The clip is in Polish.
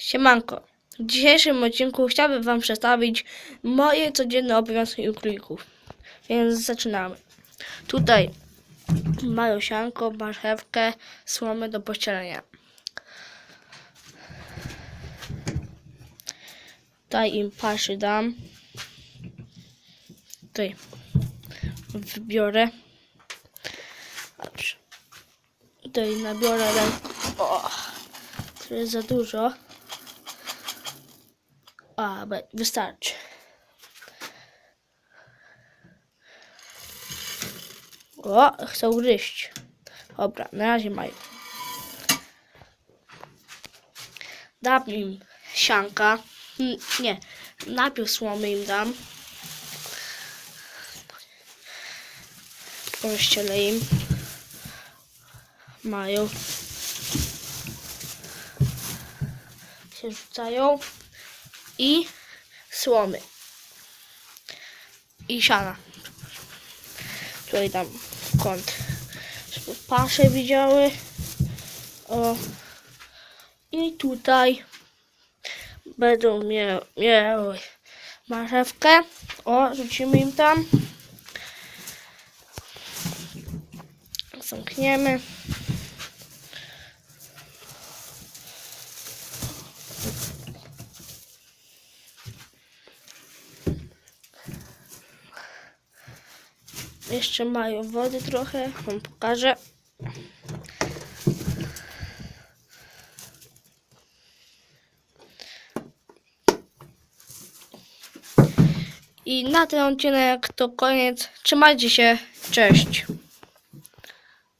Siemanko. W dzisiejszym odcinku chciałbym Wam przedstawić moje codzienne obowiązki u królików. Więc zaczynamy. Tutaj mają sianko, marchewkę, słomę do pościelenia. Tutaj im paszy dam. Tutaj wybiorę. Tutaj nabiorę. O, to jest za dużo. A, be- wystarczy. O, chcą gryźć. Dobra, na razie mają. Dam im sianka. Nie, najpierw słomy im dam. Rozścielę im. Mają. Się rzucają. I słomy. I siana. Tutaj tam kąt. Pasze widziały. O. I tutaj będą mia- miały marchewkę. O, rzucimy im tam. Zamkniemy. Jeszcze mają wody trochę. Wam pokażę. I na ten odcinek to koniec. Trzymajcie się. Cześć.